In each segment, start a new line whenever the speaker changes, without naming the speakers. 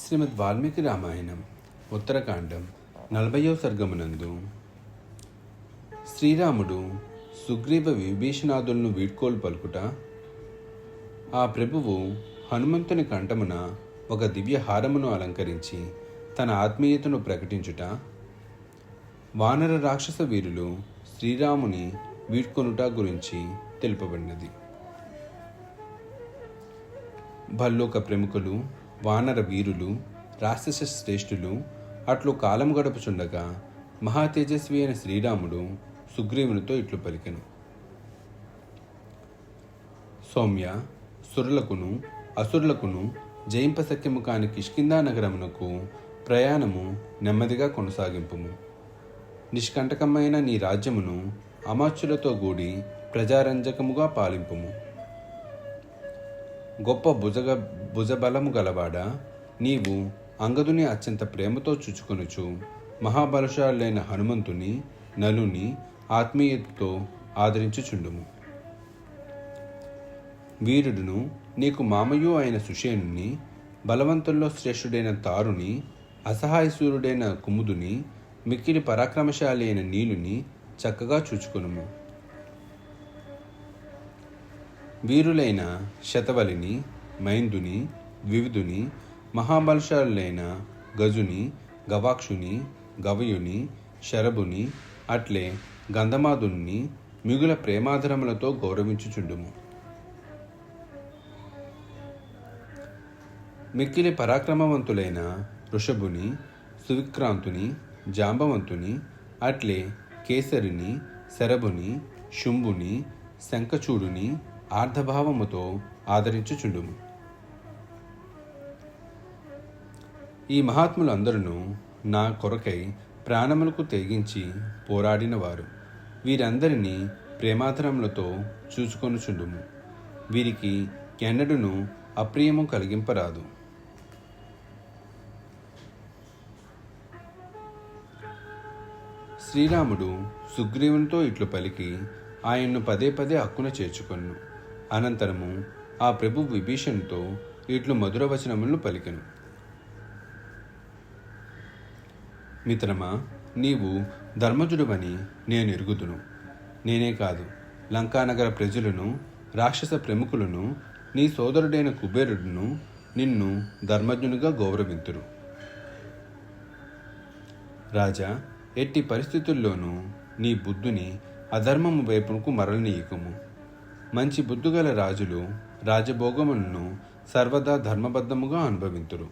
శ్రీమద్ వాల్మీకి రామాయణం ఉత్తరకాండం నలభయో సర్గమునందు. శ్రీరాముడు సుగ్రీవ విభీషణాదులను వీడ్కోలు పలుకుట ఆ ప్రభువు హనుమంతుని కంఠమున ఒక దివ్య హారమును అలంకరించి తన ఆత్మీయతను ప్రకటించుట వానర రాక్షస వీరులు శ్రీరాముని వీడ్కొనుట గురించి తెలుపబడినది. భల్లోక ప్రముఖులు వానర వీరులు రాక్షస శ్రేష్ఠులు అట్లు కాలం గడుపుచుండగా మహా తేజస్వి అయిన శ్రీరాముడు సుగ్రీవునితో ఇట్లు పలికెను. సౌమ్య సురులకును అసురులకును జయింపశక్యము కాని కిష్కిందా నగరమునకు ప్రయాణము నెమ్మదిగా కొనసాగింపుము. నిష్కంటకమైన నీ రాజ్యమును అమాచ్యులతో కూడి ప్రజారంజకముగా పాలింపుము. గొప్ప భుజగ భుజబలము గలవాడా? నీవు అంగదుని అత్యంత ప్రేమతో చూచుకొనుచు మహాబలశాలైన హనుమంతుని నలుని ఆత్మీయతతో ఆదరించుచుండుము. వీరుడును నీకు మామయు అయిన సుషేనుని బలవంతుల్లో శ్రేష్ఠుడైన తారుని అసహాయసూరుడైన కుముదుని మిక్కిలి పరాక్రమశాలి అయిన నీలుని చక్కగా చూచుకొనుము. వీరులైన శతవలిని మైందుని ద్వివిధుని మహాబలశాలులైన గజుని గవాక్షుని గవయుని శరభుని అట్లే గంధమాదుని మిగుల ప్రేమాధరములతో గౌరవించుచుండుము. మిక్కిలి పరాక్రమవంతులైన వృషభుని సువిక్రాంతుని జాంబవంతుని అట్లే కేసరిని శరభుని శుంభుని శంఖచూడుని ఆర్ధభావముతో ఆదరించుచుండుము. ఈ మహాత్ములందరూ నా కొరకై ప్రాణములకు తెగించి పోరాడినవారు. వీరందరినీ ప్రేమాతరములతో చూచుకొనుచుండుము. వీరికి ఎన్నడూను అప్రియము కలిగింపరాదు. శ్రీరాముడు సుగ్రీవునితో ఇట్లు పలికి ఆయన్ను పదే పదే హక్కున చేర్చుకొను అనంతరము ఆ ప్రభు విభీషణుతో ఇట్లు మధుర వచనములను పలికెను. మిత్రమా నీవు ధర్మజుడువని నేను ఎరుగుదును. నేనే కాదు లంకానగర ప్రజలను రాక్షస ప్రముఖులను నీ సోదరుడైన కుబేరుడును నిన్ను ధర్మజ్ఞునిగా గౌరవింతురు. రాజా ఎట్టి పరిస్థితుల్లోనూ నీ బుద్ధుని అధర్మము వైపునకు మరలనీయకము. మంచి బుద్ధుగల రాజులు రాజభోగములను సర్వదా ధర్మబద్ధముగా అనుభవింతురు.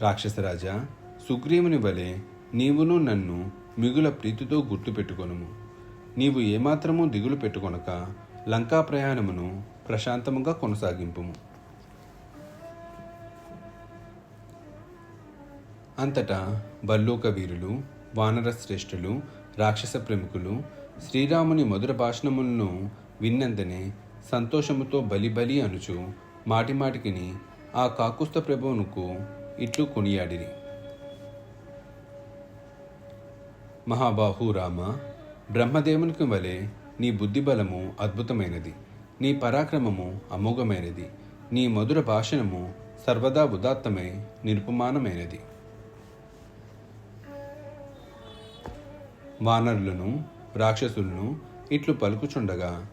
రాక్షసరాజా సుగ్రీవుని వలె నీవును నన్ను మిగుల ప్రీతితో గుర్తుపెట్టుకొనుము నీవు ఏమాత్రమూ దిగులు పెట్టుకొనక లంకా ప్రయాణమును ప్రశాంతముగా కొనసాగింపుము. అంతటా బల్లూక వీరులు వానర శ్రేష్ఠులు రాక్షస ప్రముఖులు శ్రీరాముని మధుర భాషణములను విన్నంతనే సంతోషముతో బలి బలి అనుచు మాటిమాటికిని ఆ కాకుస్థ ప్రభువునకు ఇట్లు కొనియాడిరి. మహాబాహు రామ బ్రహ్మదేవునికి వలె నీ బుద్ధిబలము అద్భుతమైనది నీ పరాక్రమము అమోఘమైనది నీ మధుర భాషణము సర్వదా ఉదాత్తమై నిరుపమానమైనది. వానరులను రాక్షసులను ఇట్లు పలుకుచుండగా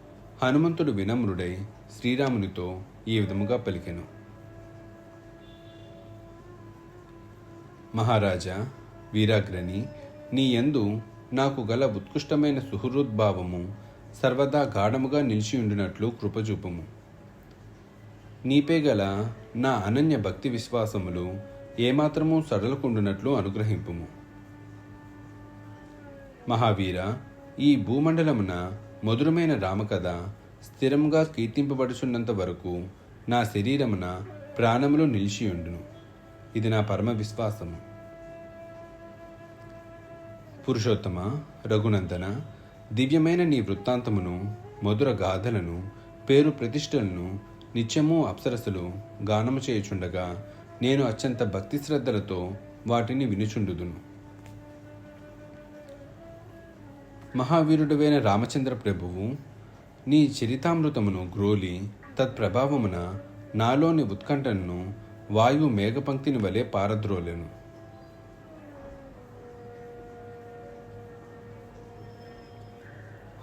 హనుమంతుడు వినమ్రుడై శ్రీరామునితో ఈ విధముగా పలికెను. మహారాజా వీరాగ్రని నీ యందు నాకు గల ఉత్కృష్టమైన సుహృద్భావము సర్వదా గాఢముగా నిలిచి ఉండినట్లు కృపచూపము. నీపే గల నా అనన్య భక్తి విశ్వాసములు ఏమాత్రము సడలకుండునట్లు అనుగ్రహింపుము. మహావీర ఈ భూమండలమున మధురమైన రామకథ స్థిరముగా కీర్తింపబడుచున్నంత వరకు నా శరీరమున ప్రాణములు నిలిచియుండును. ఇది నా పరమ విశ్వాసము. పురుషోత్తమ రఘునందన దివ్యమైన నీ వృత్తాంతమును మధుర గాథలను పేరు ప్రతిష్టలను నిత్యము అప్సరసలు గానము చేయుచుండగా నేను అత్యంత భక్తి శ్రద్ధలతో వాటిని వినుచుండుదును. మహావీరుడువైన రామచంద్ర ప్రభువు నీ చరితామృతమును గ్రోలి తత్ప్రభావమున నాలోని ఉత్కంఠను వాయువు మేఘపంక్తిని వలె పారద్రోలెను.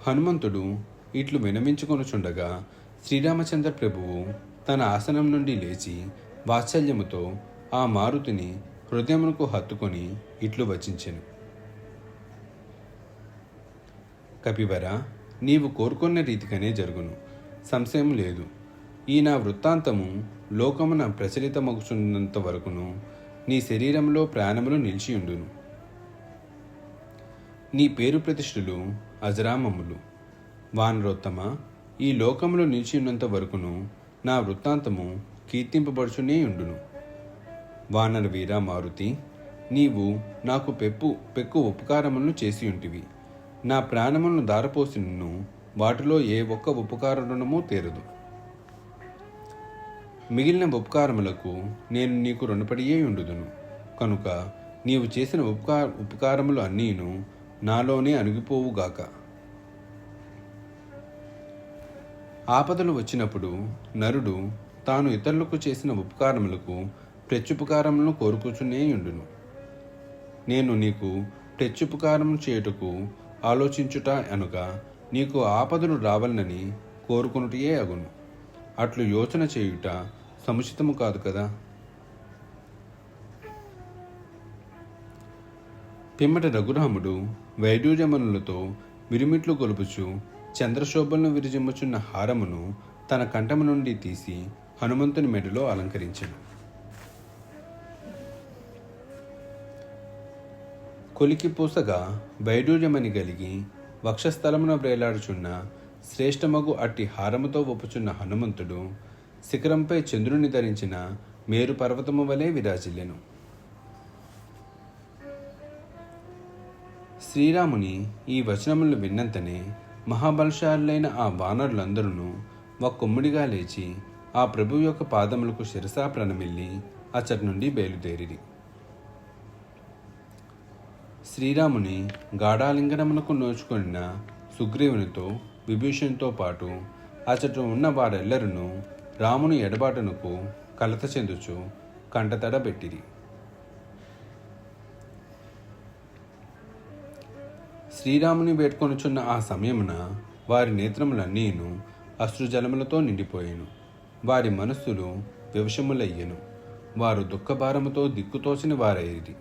హనుమంతుడు ఇట్లు వినమించుకొనుచుండగా శ్రీరామచంద్ర ప్రభువు తన ఆసనం నుండి లేచి వాత్సల్యముతో ఆ మారుతిని హృదయమునకు హత్తుకొని ఇట్లు వచించెను. కపివర నీవు కోరుకున్న రీతిగానే జరుగును. సంశయం లేదు. ఈ నా వృత్తాంతము లోకమున ప్రచలితమగుచున్నంత వరకును నీ శరీరంలో ప్రాణములు నిలిచియుండును. నీ పేరు ప్రతిష్ఠులు అజరామములు. వానరోత్తమ ఈ లోకములో నిలిచియున్నంత వరకును నా వృత్తాంతము కీర్తింపబడుచునే ఉండును వానర వీర మారుతి నీవు నాకు పెప్పు పెక్కు ఉపకారములను చేసి ఉంటివి నా ప్రాణములను దారపోసినను వాటిలో ఏ ఒక్క ఉపకార తీరదు. మిగిలిన ఉపకారములకు నేను నీకు రుణపడియే ఉండుదును. కనుక నీవు చేసిన ఉపకార ఉపకారములు అన్నీను నాలోనే అణిగిపోవుగాక ఆపదలు వచ్చినప్పుడు నరుడు తాను ఇతరులకు చేసిన ఉపకారములకు ప్రత్యుపకారములను కోరుకుచునే ఉండును. నేను నీకు ప్రత్యుపకారం చేయుటకు ఆలోచించుట అనగా నీకు ఆపదలు రావాలని కోరుకునుటయే అగును. అట్లు యోచన చేయుట సముచితము కాదు కదా? పిమ్మట రఘురాముడు వైడూర్యమనులతో మిరుమిట్లు గొలుపుచు చంద్రశోభలను విరిజిమ్ముచున్న హారమును తన కంఠము నుండి తీసి హనుమంతుని మెడలో అలంకరించాడు కొలికి పూసగా వైడూర్యమని కలిగి వక్షస్థలమున వేలాడుచున్న శ్రేష్టమగు అట్టి హారముతో ఒప్పుచున్న హనుమంతుడు శిఖరంపై చంద్రుని ధరించిన మేరు పర్వతము వలె విరాజిల్లెను. శ్రీరాముని ఈ వచనములు విన్నంతనే మహాబలశాలులైన ఆ వానరులందరూ ఒక్కొమ్ముడిగా లేచి ఆ ప్రభు యొక్క పాదములకు శిరసా ప్రణమిల్లి అచ్చటి నుండి బయలుదేరిరి. శ్రీరాముని గాఢాలింగనమునకు నోచుకున్న సుగ్రీవునితో విభీషణ్తో పాటు అచట ఉన్న వారెల్లరూ రాముని ఎడబాటునకు కలత చెందుచు కంటతడబెట్టిరి శ్రీరాముని వేడుకొనుచున్న ఆ సమయమున వారి నేత్రములన్నీను అశ్రుజలములతో నిండిపోయాను. వారి మనస్సులు వివశములయ్యను. వారు దుఃఖభారముతో దిక్కుతోచిన వారైరి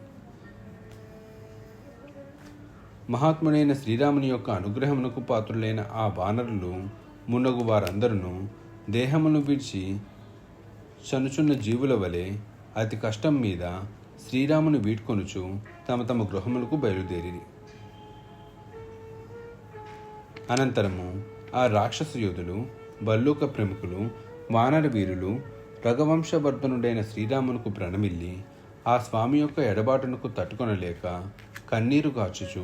మహాత్ముడైన శ్రీరాముని యొక్క అనుగ్రహమునకు పాత్రులైన ఆ వానరులు మున్నగు వారందరూ దేహమును విడిచి చనుచున్న జీవుల వలె అతి కష్టం మీద శ్రీరాముని వీడ్కొనుచు తమ తమ గృహములకు బయలుదేరి అనంతరము ఆ రాక్షస యోధులు బల్లూక ప్రముఖులు వానర వీరులు రఘవంశవర్ధనుడైన శ్రీరామునకు ప్రణమిల్లి ఆ స్వామి యొక్క ఎడబాటునకు తట్టుకొనలేక కన్నీరు గాచుచు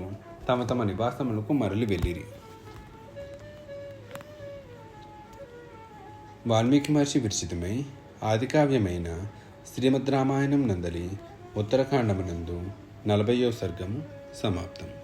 తమ తమ నివాసములకు మరలి వెళ్ళిరి. వాల్మీకి మహర్షి విరచితమై ఆదికావ్యమైన శ్రీమద్ రామాయణం నందలి ఉత్తరాఖండమునందు నలభయో సర్గము సమాప్తం.